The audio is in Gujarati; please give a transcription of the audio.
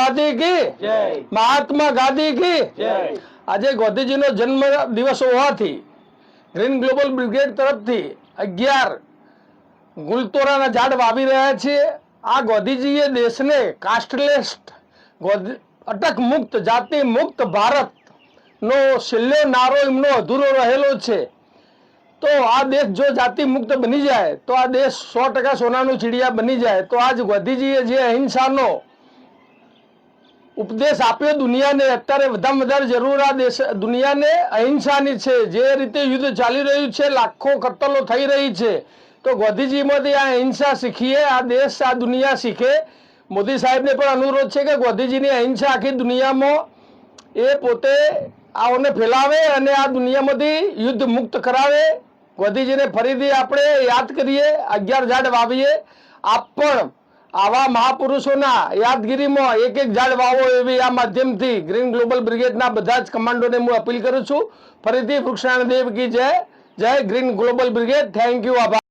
ગાંધી કી? મહાત્મા ગાંધી કી? આજે ગાંધીજીનો જન્મ દિવસ હોવાથી ગ્રીન ગ્લોબલ બ્રિગેડ તરફથી અગિયાર ગુલતોરાના ઝાડ વાવી રહ્યા છીએ આ ગાંધીજીએ દેશને કાસ્ટલેસ અટક મુક્ત જાતિ મુક્ત ભારત નો છેલ્લો નારો એમનો અધૂરો રહેલો છે. તો આ દેશ જો જાતિ મુક્ત બની જાય તો આ દેશ સો ટકા સોનાનું ચીડિયા બની જાય. તો આજ ગાંધીજીએ જે અહિંસાનો ઉપદેશ આપ્યો દુનિયાને. અત્યારે વધારે વધારે જરૂર આ દેશ દુનિયાને અહિંસાની છે. જે રીતે યુદ્ધ ચાલી રહ્યું છે, લાખો કત્તલો થઈ રહી છે. તો ગાંધીજીમાંથી આ અહિંસા શીખીએ, આ દેશ, આ દુનિયા શીખે. મોદી સાહેબને પણ અનુરોધ છે કે ગાંધીજીની અહિંસા આખી દુનિયામાં એ પોતે આઓને ફેલાવે અને આ દુનિયામાંથી યુદ્ધ મુક્ત કરાવે. ગાંધીજીને ફરીથી આપણે યાદ કરીએ, અગિયાર ઝાડ વાવીએ. આપ પણ આવા મહાપુરુષોના યાદગીરીમાં એક એક ઝાડ વાવો એવી આ માધ્યમથી ગ્રીન ગ્લોબલ બ્રિગેડના બધા જ કમાન્ડોને હું અપીલ કરું છું. ફરીથી વૃક્ષાણ દેવ કી જય. જય green global brigade thank you આભાર.